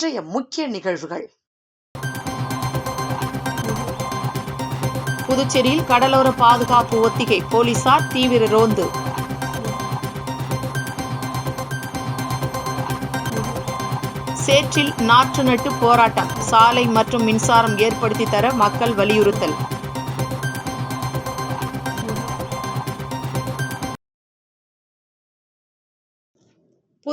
இன்றைய முக்கிய நிகழ்வுகள். புதுச்சேரியில் கடலோர பாதுகாப்பு ஒத்திகை போலீசார் தீவிர ரோந்து. சேற்றில் நாற்று நட்டு போராட்டம் சாலை மற்றும் மின்சாரம் ஏற்படுத்தி தர மக்கள் வலியுறுத்தல்.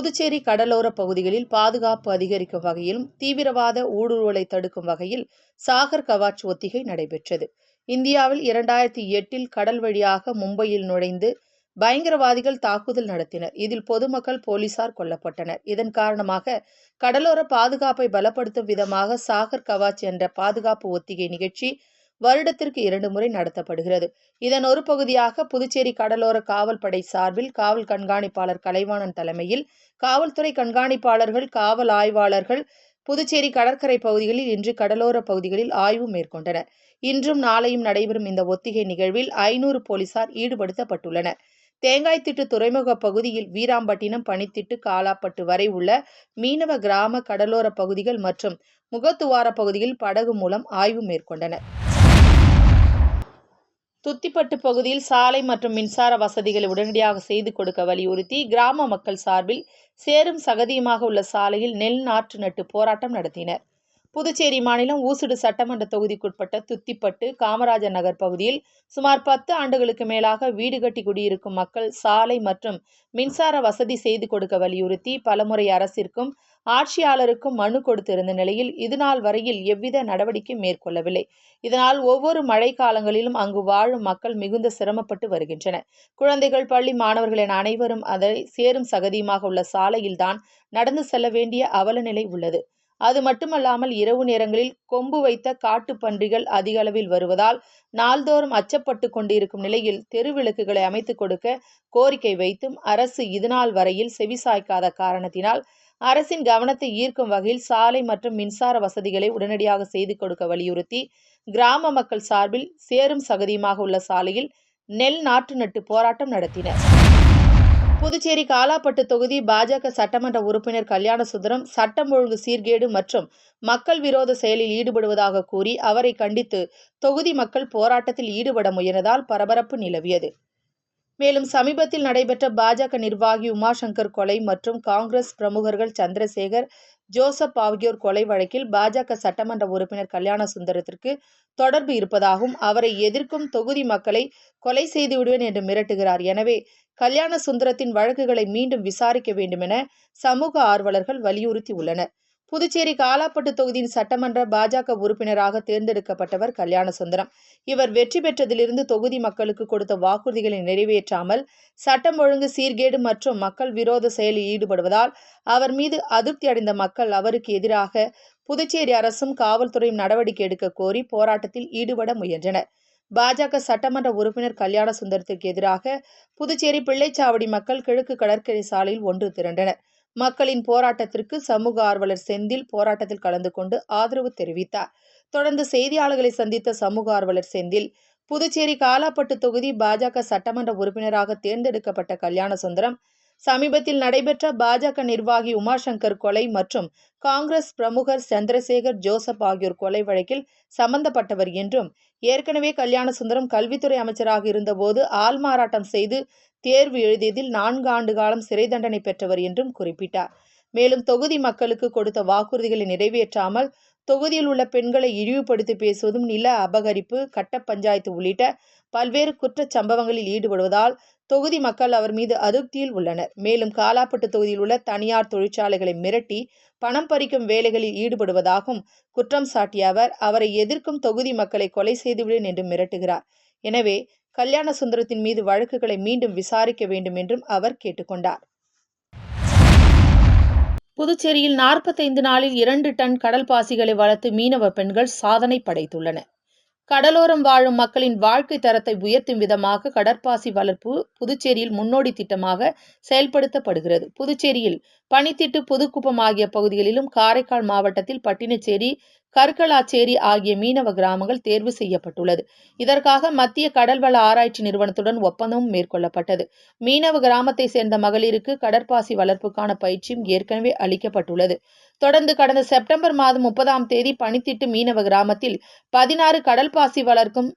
புதுச்சேரி கடலோர பகுதிகளில் பாதுகாப்பு அதிகரிக்கும் வகையிலும் தீவிரவாத ஊடுருவலை தடுக்கும் வகையில் சாகர் கவாச் ஒத்திகை நடைபெற்றது. இந்தியாவில் இரண்டாயிரத்தி எட்டில் கடல் வழியாக மும்பையில் நுழைந்து பயங்கரவாதிகள் தாக்குதல் நடத்தினர். இதில் பொதுமக்கள் போலீசார் கொல்லப்பட்டனர். இதன் காரணமாக கடலோர பாதுகாப்பை பலப்படுத்தும் விதமாக சாகர் கவாச் என்ற பாதுகாப்பு ஒத்திகை நிகழ்ச்சி வருடத்திற்கு இரண்டு முறை நடத்தப்படுகிறது. இதன் ஒரு பகுதியாக புதுச்சேரி கடலோர காவல் படை சார்பில் காவல் கண்காணிப்பாளர் கலைவாணன் தலைமையில் காவல்துறை கண்காணிப்பாளர்கள் காவல் ஆய்வாளர்கள் புதுச்சேரி கடற்கரை பகுதிகளில் இன்று கடலோர பகுதிகளில் ஆய்வு மேற்கொண்டனர். இன்றும் நாளையும் நடைபெறும் இந்த ஒத்திகை நிகழ்வில் ஐநூறு போலீசார் ஈடுபடுத்தப்பட்டுள்ளனர். தேங்காய்த்திட்டு துறைமுக பகுதியில் வீராம்பட்டினம் பனித்திட்டு காலாப்பட்டு வரை உள்ள மீனவ கிராம கடலோர பகுதிகள் மற்றும் முகத்துவார பகுதியில் படகு மூலம் ஆய்வு மேற்கொண்டனர். துத்திப்பட்டு பகுதியில் சாலை மற்றும் மின்சார வசதிகளை உடனடியாக செய்து கொடுக்க வலியுறுத்தி கிராம மக்கள் சார்பில் சேரும் சகதியுமாக உள்ள சாலையில் நெல் நாற்று நட்டு போராட்டம் நடத்தினர். புதுச்சேரி மாநிலம் ஊசுடு சட்டமன்ற தொகுதிக்குட்பட்ட துத்திப்பட்டு காமராஜர் நகர் பகுதியில் சுமார் பத்து ஆண்டுகளுக்கு மேலாக வீடு கட்டி குடியிருக்கும் மக்கள் சாலை மற்றும் மின்சார வசதி செய்து கொடுக்க வலியுறுத்தி பலமுறை அரசிற்கும் ஆட்சியாளருக்கும் மனு கொடுத்திருந்த நிலையில் இதுநாள் வரையில் எவ்வித நடவடிக்கை மேற்கொள்ளவில்லை. இதனால் ஒவ்வொரு மழை காலங்களிலும் அங்கு வாழும் மக்கள் மிகுந்த சிரமப்பட்டு வருகின்றனர். குழந்தைகள் பள்ளி மாணவர்கள் என அனைவரும் அதை சேரும் சகதியுமாக உள்ள சாலையில்தான் நடந்து செல்ல வேண்டிய அவலநிலை உள்ளது. அது மட்டுமல்லாமல் இரவு நேரங்களில் கொம்பு வைத்த காட்டு பன்றிகள் அதிக அளவில் வருவதால் நாள்தோறும் அச்சப்பட்டு கொண்டிருக்கும் நிலையில் தெருவிளக்குகளை அமைத்துக் கொடுக்க கோரிக்கை வைத்தும் அரசு இதுநாள் வரையில் செவிசாய்க்காத காரணத்தினால் அரசின் கவனத்தை ஈர்க்கும் வகையில் சாலை மற்றும் மின்சார வசதிகளை உடனடியாக செய்து கொடுக்க வலியுறுத்தி கிராம மக்கள் சார்பில் சேரும் சகதியுமாக உள்ள சாலையில் நெல் நாற்று நட்டு போராட்டம் நடத்தினர். புதுச்சேரி காலாப்பட்டு தொகுதி பாஜக சட்டமன்ற உறுப்பினர் கல்யாண சுந்தரம் சட்டம் ஒழுங்கு சீர்கேடு மற்றும் மக்கள் விரோத செயலில் ஈடுபடுவதாக கூறி அவரை கண்டித்து தொகுதி மக்கள் போராட்டத்தில் ஈடுபட முயன்றதால் பரபரப்பு நிலவியது. மேலும் சமீபத்தில் நடைபெற்ற பாஜக நிர்வாகி உமாசங்கர் கொலை மற்றும் காங்கிரஸ் பிரமுகர்கள் சந்திரசேகர் ஜோசப் ஆகியோர் கொலை வழக்கில் பாஜக சட்டமன்ற உறுப்பினர் கல்யாண சுந்தரத்திற்கு தொடர்பு இருப்பதாகவும் அவரை எதிர்க்கும் தொகுதி மக்களை கொலை செய்து விடுவேன் என்று மிரட்டுகிறார். எனவே கல்யாண சுந்தரத்தின் வழக்குகளை மீண்டும் விசாரிக்க வேண்டுமென சமூக ஆர்வலர்கள் வலியுறுத்தி உள்ளனர் புதுச்சேரி காலாப்பட்டு தொகுதியின் சட்டமன்ற பாஜக உறுப்பினராக தேர்ந்தெடுக்கப்பட்டவர் கல்யாண சுந்தரம் இவர் வெற்றி பெற்றதிலிருந்து தொகுதி மக்களுக்கு கொடுத்த வாக்குறுதிகளை நிறைவேற்றாமல் சட்டம் ஒழுங்கு சீர்கேடு மற்றும் மக்கள் விரோத செயலில் ஈடுபடுவதால் அவர் மீது அதிருப்தி அடைந்த மக்கள் அவருக்கு எதிராக புதுச்சேரி அரசும் காவல்துறையும் நடவடிக்கை எடுக்க கோரி போராட்டத்தில் ஈடுபட முயன்றனர். பாஜக சட்டமன்ற உறுப்பினர் கல்யாண சுந்தரத்திற்கு எதிராக புதுச்சேரி பிள்ளைச்சாவடி மக்கள் கிழக்கு கடற்கரை சாலையில் ஒன்று திரண்டனர். மக்களின் போராட்டத்திற்கு சமூக ஆர்வலர் செந்தில் போராட்டத்தில் கலந்து கொண்டு ஆதரவு தெரிவித்தார். தொடர்ந்து செய்தியாளர்களை சந்தித்த சமூக ஆர்வலர் செந்தில் புதுச்சேரி காலாப்பட்டு தொகுதி பாஜக சட்டமன்ற உறுப்பினராக தேர்ந்தெடுக்கப்பட்ட கல்யாண சுந்தரம் சமீபத்தில் நடைபெற்ற பாஜக நிர்வாகி உமாசங்கர் கொலை மற்றும் காங்கிரஸ் பிரமுகர் சந்திரசேகர் ஜோசப் ஆகியோர் கொலை வழக்கில் சம்பந்தப்பட்டவர் என்றும் ஏற்கனவே கல்யாண சுந்தரம் கல்வித்துறை அமைச்சராக இருந்தபோது ஆள்மாறாட்டம் செய்து தேர்வு எழுதியதில் நான்கு ஆண்டு காலம் சிறை தண்டனை பெற்றவர் என்றும் குறிப்பிட்டார். மேலும் தொகுதி மக்களுக்கு கொடுத்த வாக்குறுதிகளை நிறைவேற்றாமல் தொகுதியில் உள்ள பெண்களை இழிவுபடுத்தி பேசுவதும் நில அபகரிப்பு கட்ட பஞ்சாயத்து உள்ளிட்ட பல்வேறு குற்றச் சம்பவங்களில் ஈடுபடுவதால் தொகுதி மக்கள் அவர் மீது அதிருப்தியில் உள்ளனர். மேலும் காலாப்பட்டு தொகுதியில் உள்ள தனியார் தொழிற்சாலைகளை மிரட்டி பணம் பறிக்கும் வேலைகளில் ஈடுபடுவதாகவும் குற்றம் சாட்டிய அவர் அவரை எதிர்க்கும் தொகுதி மக்களை கொலை செய்துவிடும் என்று மிரட்டுகிறார். எனவே கல்யாண சுந்தரத்தின் மீது வழக்குகளை மீண்டும் விசாரிக்க வேண்டும் என்றும் அவர் கேட்டுக்கொண்டார் புதுச்சேரியில் நாற்பத்தைந்து நாளில் இரண்டு டன் கடல் பாசிகளை வளர்த்து மீனவ பெண்கள் சாதனை படைத்துள்ளனர். கடலோரம் வாழும் மக்களின் வாழ்க்கை தரத்தை உயர்த்தும் விதமாக கடற்பாசி வளர்ப்பு புதுச்சேரியில் முன்னோடி திட்டமாக செயல்படுத்தப்படுகிறது. புதுச்சேரியில் பனித்திட்டு புதுக்குப்பம் ஆகிய பகுதிகளிலும் காரைக்கால் மாவட்டத்தில் பட்டினச்சேரி கற்களாச்சேரி ஆகிய மீனவ கிராமங்கள் தேர்வு செய்யப்பட்டுள்ளது. இதற்காக மத்திய கடல்வள ஆராய்ச்சி நிறுவனத்துடன் ஒப்பந்தமும் மேற்கொள்ளப்பட்டது. மீனவ கிராமத்தை சேர்ந்த மகளிருக்கு கடற்பாசி வளர்ப்புக்கான பயிற்சியும் ஏற்கனவே அளிக்கப்பட்டுள்ளது. தொடர்ந்து கடந்த செப்டம்பர் மாதம் முப்பதாம் தேதி பனித்திட்டு மீனவ கிராமத்தில் பதினாறு கடல்பாசி வளர்க்கும்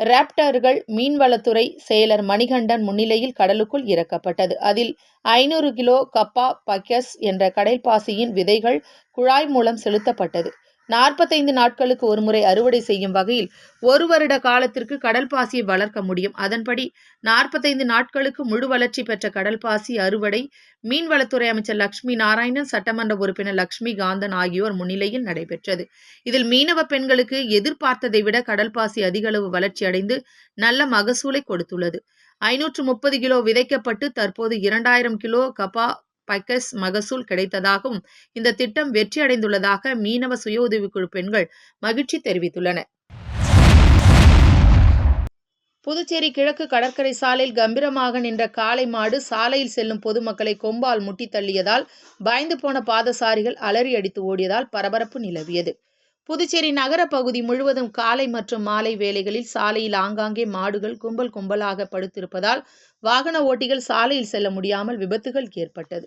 ராப்டர்கள் மீன்வளத்துறை செயலர் மணிகண்டன் முன்னிலையில் கடலுக்குள் இறக்கப்பட்டது. அதில் ஐநூறு கிலோ கப்பா பக்கஸ் என்ற கடல்பாசியின் விதைகள் குழாய் மூலம் செலுத்தப்பட்டது. நாற்பத்தைந்து நாட்களுக்கு ஒருமுறை அறுவடை செய்யும் வகையில் ஒரு வருட காலத்திற்கு கடல் பாசியை வளர்க்க முடியும். அதன்படி நாற்பத்தைந்து நாட்களுக்கு முழு வளர்ச்சி பெற்ற கடல் பாசி அறுவடை மீன்வளத்துறை அமைச்சர் லட்சுமி நாராயணன் சட்டமன்ற உறுப்பினர் லட்சுமி காந்தன் ஆகியோர் முன்னிலையில் நடைபெற்றது. இதில் மீனவ பெண்களுக்கு எதிர்பார்த்ததை விட கடல் பாசி அதிகளவு வளர்ச்சி அடைந்து நல்ல மகசூலை கொடுத்துள்ளது. ஐநூற்று முப்பது கிலோ விதைக்கப்பட்டு தற்போது இரண்டாயிரம் கிலோ கபா பக்கஸ் மகசூல் கிடைத்ததாகவும் இந்த திட்டம் வெற்றியடைந்துள்ளதாக மீனவ சுய உதவிக்குழு பெண்கள் மகிழ்ச்சி தெரிவித்துள்ளனர் புதுச்சேரி கிழக்கு கடற்கரை சாலையில் கம்பீரமாக நின்ற காளை மாடு சாலையில் செல்லும் பொதுமக்களை கொம்பால் முட்டி தள்ளியதால் பயந்து போன பாதசாரிகள் அலறி அடித்து ஓடியதால் பரபரப்பு நிலவியது. புதுச்சேரி நகர பகுதி முழுவதும் காலை மற்றும் மாலை வேளைகளில் சாலையில் ஆங்காங்கே மாடுகள் கும்பல் கும்பலாக படுத்திருப்பதால் வாகன ஓட்டிகள் சாலையில் செல்ல முடியாமல் விபத்துகள் ஏற்பட்டது.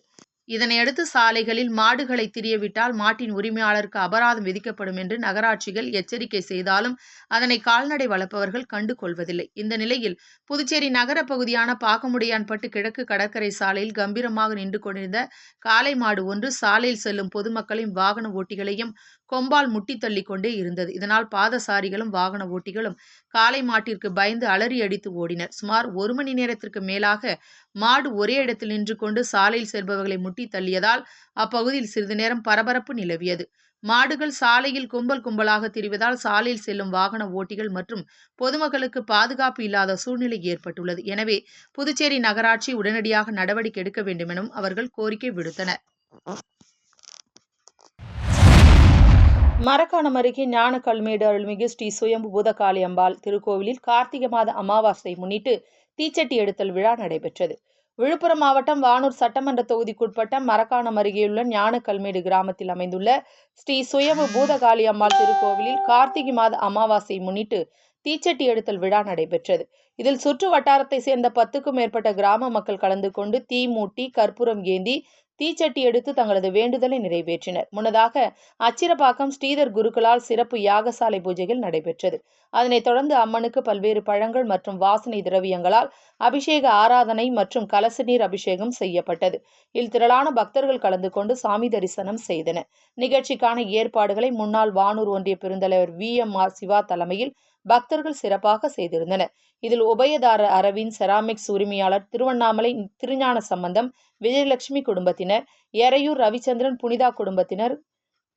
இதனையடுத்து சாலைகளில் மாடுகளை திரியவிட்டால் மாட்டின் உரிமையாளருக்கு அபராதம் விதிக்கப்படும் என்று நகராட்சிகள் எச்சரிக்கை செய்தாலும் அதனை கால்நடை வளர்ப்பவர்கள் கண்டு கொள்வதில்லை இந்த நிலையில் புதுச்சேரி நகர பகுதியான பாக்கமுடியான்பட்டு கிழக்கு கடற்கரை சாலையில் கம்பீரமாக நின்று கொண்டிருந்த காலை மாடு ஒன்று சாலையில் செல்லும் பொதுமக்களையும் வாகன ஓட்டிகளையும் கொம்பால் முட்டி தள்ளி கொண்டே இருந்தது. இதனால் பாதசாரிகளும் வாகன ஓட்டிகளும் காளை மாட்டிற்கு பயந்து அலறி அடித்து ஓடினர். சுமார் ஒரு மணி நேரத்திற்கு மேலாக மாடு ஒரே இடத்தில் நின்று கொண்டு சாலையில் செல்பவர்களை முட்டி தள்ளியதால் அப்பகுதியில் சிறிது நேரம் பரபரப்பு நிலவியது. மாடுகள் சாலையில் கும்பல் கும்பலாக திரிவதால் சாலையில் செல்லும் வாகன ஓட்டிகள் மற்றும் பொதுமக்களுக்கு பாதுகாப்பு இல்லாத சூழ்நிலை ஏற்பட்டுள்ளது. எனவே புதுச்சேரி நகராட்சி உடனடியாக நடவடிக்கை எடுக்க வேண்டுமெனும் அவர்கள் கோரிக்கை விடுத்தனர். மரக்காணம் அருகே ஞானக்கல்மேடு அருள்மிகு ஸ்ரீ சுயம்பு பூதகாளி அம்பாள் திருக்கோவிலில் கார்த்திகை மாத அமாவாசை முன்னிட்டு தீச்சட்டி எடுத்தல் விழா நடைபெற்றது. விழுப்புரம் மாவட்டம் வானூர் சட்டமன்ற தொகுதிக்குட்பட்ட மரக்காணம் அருகேயுள்ள ஞானக்கல்மேடு கிராமத்தில் அமைந்துள்ள ஸ்ரீ சுயம்பு பூதகாளி அம்மாள் திருக்கோவிலில் கார்த்திகை மாத அமாவாசை முன்னிட்டு தீச்சட்டி எடுத்தல் விழா நடைபெற்றது. இதில் சுற்று வட்டாரத்தை சேர்ந்த பத்துக்கும் மேற்பட்ட கிராம மக்கள் கலந்து கொண்டு தீ மூட்டி கற்பூரம் ஏந்தி தீச்சட்டி எடுத்து தங்களது வேண்டுதலை நிறைவேற்றினர். முன்னதாக அச்சிரப்பாக்கம் ஸ்ரீதர் குருக்களால் சிறப்பு யாகசாலை பூஜைகள் நடைபெற்றது. அதனைத் தொடர்ந்து அம்மனுக்கு பல்வேறு பழங்கள் மற்றும் வாசனை திரவியங்களால் அபிஷேக ஆராதனை மற்றும் கலச நீர் அபிஷேகம் செய்யப்பட்டது. இதில் திரளான பக்தர்கள் கலந்து கொண்டு சாமி தரிசனம் செய்தனர். நிகழ்ச்சிக்கான ஏற்பாடுகளை முன்னாள் வானூர் ஒன்றிய பெருந்தலைவர் வி எம் ஆர் சிவா தலைமையில் பக்தர்கள் சிறப்பாக செய்திருந்தனர். இதில் உபயதார அரவிந்த் செராமிக்ஸ் உரிமையாளர் திருவண்ணாமலை திருஞான சம்பந்தம் விஜயலட்சுமி குடும்பத்தினர் எறையூர் ரவிச்சந்திரன் புனிதா குடும்பத்தினர்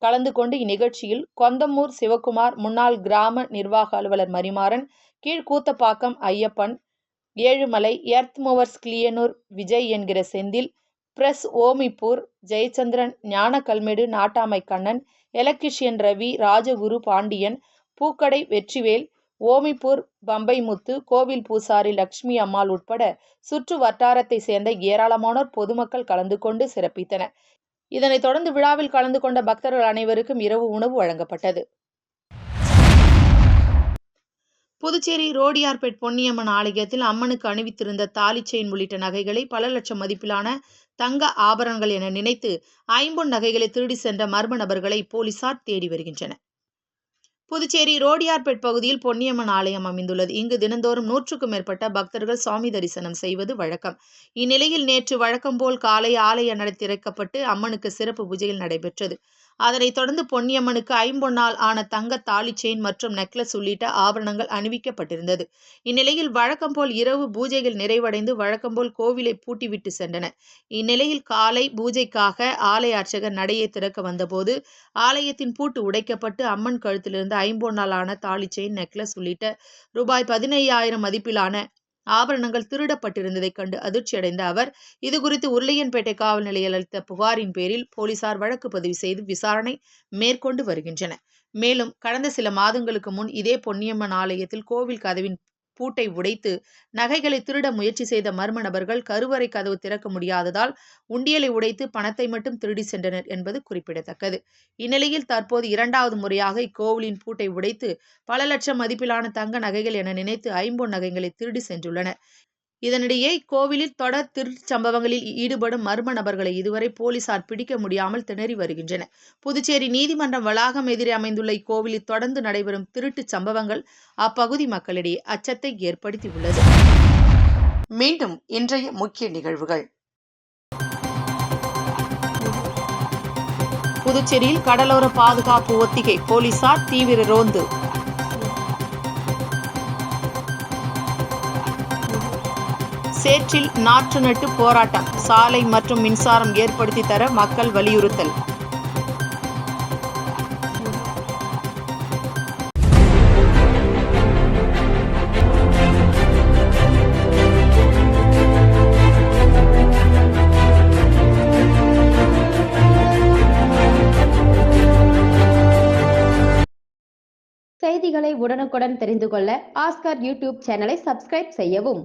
கலந்து கொண்டு இந்நிகழ்ச்சியில் கொந்தமூர் சிவகுமார் முன்னாள் கிராம நிர்வாக அலுவலர் மரிமாறன் கீழ்கூத்தப்பாக்கம் ஐயப்பன் ஏழுமலை எர்த் மூவர்ஸ் கிளியனூர் விஜய் என்கிற செந்தில் பிரஸ் ஓமிப்பூர் ஜெயச்சந்திரன் ஞானக்கல்மேடு நாட்டாமை கண்ணன் எலக்ட்ரிஷியன் ரவி ராஜகுரு பாண்டியன் பூக்கடை வெற்றிவேல் ஓமிப்பூர் பம்பைமுத்து கோவில் பூசாரி லட்சுமி அம்மாள் உட்பட சுற்று வட்டாரத்தை சேர்ந்த ஏராளமானோர் பொதுமக்கள் கலந்து கொண்டு சிறப்பித்தனர். இதனைத் தொடர்ந்து விழாவில் கலந்து கொண்ட பக்தர்கள் அனைவருக்கும் இரவு உணவு வழங்கப்பட்டது. புதுச்சேரி ரோடியார்பேட் பொன்னியம்மன் ஆலயத்தில் அம்மனுக்கு அணிவித்திருந்த தாலி செயின் உள்ளிட்ட நகைகளை பல லட்சம் மதிப்பிலான தங்க ஆபரணங்கள் என நினைத்து ஐம்பொன் நகைகளை திருடி சென்ற மர்ம நபர்களை போலீசார் தேடி வருகின்றனர். புதுச்சேரி ரோடியார்பேட் பகுதியில் பொன்னியம்மன் ஆலயம் அமைந்துள்ளது. இங்கு தினந்தோறும் நூற்றுக்கும் மேற்பட்ட பக்தர்கள் சுவாமி தரிசனம் செய்வது வழக்கம். இந்நிலையில் நேற்று வழக்கம்போல் காலை ஆலய நடை திறக்கப்பட்டு அம்மனுக்கு சிறப்பு பூஜையில் நடைபெற்றது. அதனைத் தொடர்ந்து பொன்னியம்மனுக்கு ஐம்பொன்னால் ஆன தங்க தாலி செயின் மற்றும் நெக்லஸ் உள்ளிட்ட ஆபரணங்கள் அணிவிக்கப்பட்டிருந்தது. இந்நிலையில் வழக்கம்போல் இரவு பூஜைகள் நிறைவடைந்து வழக்கம்போல் கோவிலை பூட்டிவிட்டு சென்றன. இந்நிலையில் காலை பூஜைக்காக ஆலய அர்ச்சகர் நடையை திறக்க வந்தபோது ஆலயத்தின் பூட்டு உடைக்கப்பட்டு அம்மன் கழுத்திலிருந்து ஐம்பொன்னால் ஆன தாலி செயின் நெக்லஸ் உள்ளிட்ட ரூபாய் பதினையாயிரம் மதிப்பிலான ஆபரணங்கள் திருடப்பட்டிருந்ததைக் கண்டு அதிர்ச்சியடைந்த அவர் இதுகுறித்து உருளையன்பேட்டை காவல் நிலையில் அளித்த புகாரின் பேரில் போலீசார் வழக்கு பதிவு செய்து விசாரணை மேற்கொண்டு வருகின்றனர். மேலும் கடந்த சில மாதங்களுக்கு முன் இதே பொன்னியம்மன் ஆலயத்தில் கோவில் கதவின் பூட்டை உடைத்து நகைகளை திருட முயற்சி செய்த மர்ம நபர்கள் கருவறை கதவு திறக்க முடியாததால் உண்டியலை உடைத்து பணத்தை மட்டும் திருடி சென்றனர் என்பது குறிப்பிடத்தக்கது. இந்நிலையில் தற்போது இரண்டாவது முறையாக இக்கோவிலின் பூட்டை உடைத்து பல லட்சம் மதிப்பிலான தங்க நகைகள் என நினைத்து ஐம்பொன் நகைகளை திருடி சென்றுள்ளனர். இதனிடையே இக்கோவிலில் தொடர் திருட்டுச் சம்பவங்களில் ஈடுபடும் மர்ம நபர்களை இதுவரை போலீசார் பிடிக்க முடியாமல் திணறி வருகின்றனர். புதுச்சேரி நீதிமன்றம் வளாகம் எதிரே அமைந்துள்ள இக்கோவிலில் தொடர்ந்து நடைபெறும் திருட்டுச் சம்பவங்கள் அப்பகுதி மக்களிடையே அச்சத்தை ஏற்படுத்தியுள்ளது. மீண்டும் இன்றைய முக்கிய நிகழ்வுகள். புதுச்சேரியில் கடலோர பாதுகாப்பு ஒத்திகை போலீசார் தீவிர ரோந்து சேற்றில் நாற்று நட்டு போராட்டம் சாலை மற்றும் மின்சாரம் ஏற்படுத்தி தர மக்கள் வலியுறுத்தல். செய்திகளை உடனுக்குடன் தெரிந்து கொள்ள ஆஸ்கர் யூடியூப் சேனலை சப்ஸ்கிரைப் செய்யவும்.